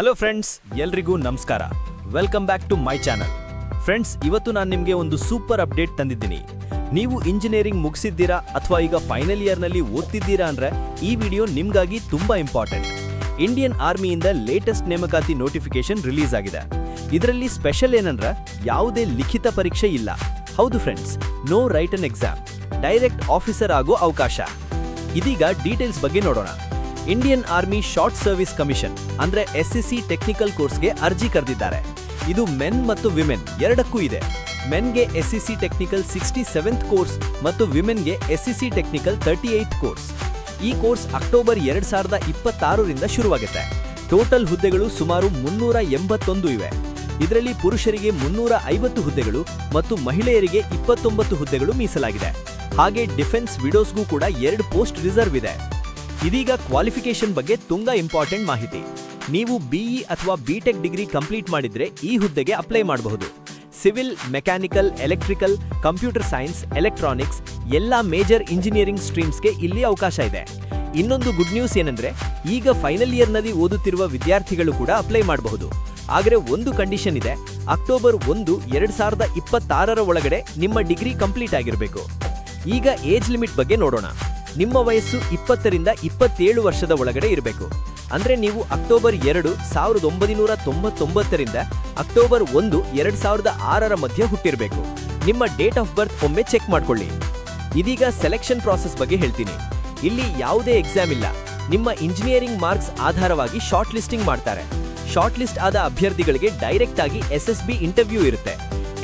Hello friends ಎಲ್ರಿಗೂ ನಮಸ್ಕಾರ. Welcome back to my channel friends ಇವತ್ತು ನಾನು ನಿಮಗೆ ಒಂದು ಸೂಪರ್ ಅಪ್ಡೇಟ್ ತಂದಿದ್ದೀನಿ. ನೀವು ಇಂಜಿನಿಯರಿಂಗ್ ಮುಗಿಸಿದ್ದೀರಾ ಅಥವಾ ಈಗ ಫೈನಲ್ ಇಯರ್ನಲ್ಲಿ ಓದ್ತಿದ್ದೀರಾ ಅಂದರೆ ಈ ವಿಡಿಯೋ ನಿಮಗಾಗಿ ತುಂಬಾ ಇಂಪಾರ್ಟೆಂಟ್ ಇಂಡಿಯನ್ ಆರ್ಮಿಯಿಂದ ಲೇಟೆಸ್ಟ್ ನೇಮಕಾತಿ ನೋಟಿಫಿಕೇಶನ್ ರಿಲೀಸ್ ಆಗಿದೆ. ಇದರಲ್ಲಿ ಸ್ಪೆಷಲ್ ಏನಂದ್ರೆ ಯಾವುದೇ ಲಿಖಿತ ಪರೀಕ್ಷೆ ಇಲ್ಲ. ಹೌದು friends no written exam direct officer ಆಗೋ ಅವಕಾಶ. ಇದೀಗ ಡೀಟೇಲ್ಸ್ ಬಗ್ಗೆ ನೋಡೋಣ. Indian army short service commission, ಅಂದ್ರೆ ಎಸ್ಎಸ್ಸಿ ಟೆಕ್ನಿಕಲ್ ಕೋರ್ಸ್ಗೆ ಅರ್ಜಿ ಕರೆದಿದ್ದಾರೆ. ಇದು ಮೆನ್ ಮತ್ತು ವಿಮೆನ್ ಎರಡಕ್ಕೂ ಇದೆ. ಮೆನ್ಗೆ SSC technical sixty seventh course ಮತ್ತು ವಿಮೆನ್ಗೆ SSC technical thirty eighth course. ಈ ಕೋರ್ಸ್ ಅಕ್ಟೋಬರ್ ಎರಡ್ ಸಾವಿರದ ಇಪ್ಪತ್ತಾರರಿಂದ ಶುರುವಾಗುತ್ತೆ ಟೋಟಲ್ ಹುದ್ದೆಗಳು ಸುಮಾರು ಮುನ್ನೂರ ಎಂಬತ್ತೊಂದು ಇವೆ. ಇದರಲ್ಲಿ ಪುರುಷರಿಗೆ ಮುನ್ನೂರ ಐವತ್ತು ಹುದ್ದೆಗಳು ಮತ್ತು ಮಹಿಳೆಯರಿಗೆ ಇಪ್ಪತ್ತೊಂಬತ್ತು ಹುದ್ದೆಗಳು ಮೀಸಲಾಗಿದೆ. ಹಾಗೆ ಡಿಫೆನ್ಸ್ ವಿಡೋಸ್ಗೂ ಕೂಡ ಎರಡು ಪೋಸ್ಟ್ ರಿಸರ್ವ್ ಇದೆ. ಇದೀಗ ಕ್ವಾಲಿಫಿಕೇಶನ್ ಬಗ್ಗೆ ತುಂಬಾ ಇಂಪಾರ್ಟೆಂಟ್ ಮಾಹಿತಿ. ನೀವು ಬಿಇ ಅಥವಾ ಬಿಟೆಕ್ ಡಿಗ್ರಿ ಕಂಪ್ಲೀಟ್ ಮಾಡಿದ್ರೆ ಈ ಹುದ್ದೆಗೆ ಅಪ್ಲೈ ಮಾಡಬಹುದು. Civil, mechanical, electrical, computer science, electronics ಎಲ್ಲ ಮೇಜರ್ ಇಂಜಿನಿಯರಿಂಗ್ ಸ್ಟ್ರೀಮ್ಸ್ಗೆ ಇಲ್ಲಿ ಅವಕಾಶ ಇದೆ. ಇನ್ನೊಂದು ಗುಡ್ ನ್ಯೂಸ್ ಏನಂದ್ರೆ, ಈಗ ಫೈನಲ್ ಇಯರ್ನಲ್ಲಿ ಓದುತ್ತಿರುವ ವಿದ್ಯಾರ್ಥಿಗಳು ಕೂಡ ಅಪ್ಲೈ ಮಾಡಬಹುದು. ಆದರೆ ಒಂದು ಕಂಡೀಷನ್ ಇದೆ, ಅಕ್ಟೋಬರ್ ಒಂದು, ಎರಡ್ ಸಾವಿರದ ಇಪ್ಪತ್ತಾರರ ಒಳಗಡೆ ನಿಮ್ಮ ಡಿಗ್ರಿ ಕಂಪ್ಲೀಟ್ ಆಗಿರಬೇಕು. ಈಗ ಏಜ್ ಲಿಮಿಟ್ ಬಗ್ಗೆ ನೋಡೋಣ. ನಿಮ್ಮ ವಯಸ್ಸು ಇಪ್ಪತ್ತರಿಂದ ಇಪ್ಪತ್ತೇಳು ವರ್ಷದ ಒಳಗಡೆ ಇರಬೇಕು. ಅಂದ್ರೆ ನೀವು ಅಕ್ಟೋಬರ್ ಎರಡು ಸಾವಿರದ ಒಂಬೈನೂರ ತೊಂಬತ್ತೊಂಬತ್ತರಿಂದ ಅಕ್ಟೋಬರ್ ಒಂದು ಎರಡು ಸಾವಿರದ ಆರರ ಮಧ್ಯೆ ಹುಟ್ಟಿರಬೇಕು. ನಿಮ್ಮ ಡೇಟ್ ಆಫ್ ಬರ್ತ್ ಒಮ್ಮೆ ಚೆಕ್ ಮಾಡ್ಕೊಳ್ಳಿ. ಇದೀಗ ಸೆಲೆಕ್ಷನ್ ಪ್ರಾಸೆಸ್ ಬಗ್ಗೆ ಹೇಳ್ತೀನಿ. ಇಲ್ಲಿ ಯಾವುದೇ ಎಕ್ಸಾಮ್ ಇಲ್ಲ. ನಿಮ್ಮ ಇಂಜಿನಿಯರಿಂಗ್ ಮಾರ್ಕ್ಸ್ ಆಧಾರವಾಗಿ ಶಾರ್ಟ್ ಲಿಸ್ಟಿಂಗ್ ಮಾಡ್ತಾರೆ. ಶಾರ್ಟ್ ಲಿಸ್ಟ್ ಆದ ಅಭ್ಯರ್ಥಿಗಳಿಗೆ ಡೈರೆಕ್ಟ್ ಆಗಿ ಎಸ್ ಎಸ್ ಬಿ ಇಂಟರ್ವ್ಯೂ ಇರುತ್ತೆ.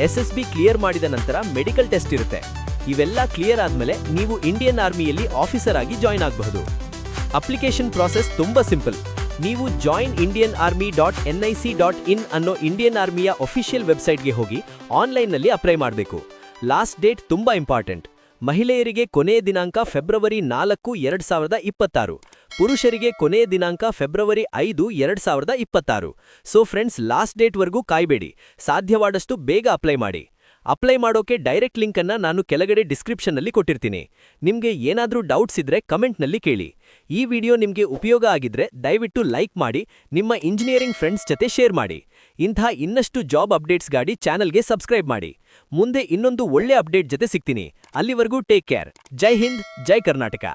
ಎಸ್ ಎಸ್ ಬಿ ಕ್ಲಿಯರ್ ಮಾಡಿದ ನಂತರ ಮೆಡಿಕಲ್ ಟೆಸ್ಟ್ ಇರುತ್ತೆ. ಇವೆಲ್ಲ ಕ್ಲಿಯರ್ ಆದ್ಮೇಲೆ ನೀವು ಇಂಡಿಯನ್ ಆರ್ಮಿಯಲ್ಲಿ ಆಫೀಸರ್ ಆಗಿ ಜಾಯ್ನ್ ಆಗಬಹುದು. ಅಪ್ಲಿಕೇಶನ್ ಪ್ರಾಸೆಸ್ ತುಂಬಾ ಸಿಂಪಲ್ ನೀವು join Indian army dot N I C dot in ಅನ್ನೋ ಇಂಡಿಯನ್ ಆರ್ಮಿಯ ಅಫಿಷಿಯಲ್ ವೆಬ್ಸೈಟ್ಗೆ ಹೋಗಿ ಆನ್ಲೈನ್ನಲ್ಲಿ ಅಪ್ಲೈ ಮಾಡಬೇಕು. ಲಾಸ್ಟ್ ಡೇಟ್ ತುಂಬಾ ಇಂಪಾರ್ಟೆಂಟ್ ಮಹಿಳೆಯರಿಗೆ ಕೊನೆಯ ದಿನಾಂಕ ಫೆಬ್ರವರಿ ನಾಲ್ಕು, ಎರಡ್ ಸಾವಿರದ ಇಪ್ಪತ್ತಾರು. ಪುರುಷರಿಗೆ ಕೊನೆಯ ದಿನಾಂಕ ಫೆಬ್ರವರಿ ಐದು, ಎರಡು ಸಾವಿರದ ಇಪ್ಪತ್ತಾರು. ಸೊ ಫ್ರೆಂಡ್ಸ್ ಲಾಸ್ಟ್ ಡೇಟ್ವರೆಗೂ ಕಾಯ್ಬೇಡಿ. ಸಾಧ್ಯವಾದಷ್ಟು ಬೇಗ ಅಪ್ಲೈ ಮಾಡಿ. ಅಪ್ಲೈ ಮಾಡೋಕೆ ಡೈರೆಕ್ಟ್ ಲಿಂಕ್ ಅನ್ನ ನಾನು ಕೆಳಗಡೆ ಡಿಸ್ಕ್ರಿಪ್ಷನ್ನಲ್ಲಿ ಕೊಟ್ಟಿರ್ತೀನಿ. ನಿಮಗೆ ಏನಾದರೂ ಡೌಟ್ಸ್ ಇದ್ರೆ ಕಮೆಂಟ್ನಲ್ಲಿ ಕೇಳಿ. ಈ ವಿಡಿಯೋ ನಿಮಗೆ ಉಪಯೋಗ ಆಗಿದ್ರೆ ದಯವಿಟ್ಟು ಲೈಕ್ ಮಾಡಿ, ನಿಮ್ಮ ಇಂಜಿನಿಯರಿಂಗ್ ಫ್ರೆಂಡ್ಸ್ ಜೊತೆ ಶೇರ್ ಮಾಡಿ. ಇಂಥ ಇನ್ನಷ್ಟು ಜಾಬ್ ಅಪ್ಡೇಟ್ಸ್ ಗಾಡಿ ಚಾನಲ್ಗೆ ಸಬ್ಸ್ಕ್ರೈಬ್ ಮಾಡಿ. ಮುಂದೆ ಇನ್ನೊಂದು ಒಳ್ಳೆ ಅಪ್ಡೇಟ್ ಜೊತೆ ಸಿಗ್ತೀನಿ. ಅಲ್ಲಿವರೆಗೂ ಟೇಕ್ ಕೇರ್. ಜೈ ಹಿಂದ್, ಜೈ ಕರ್ನಾಟಕ.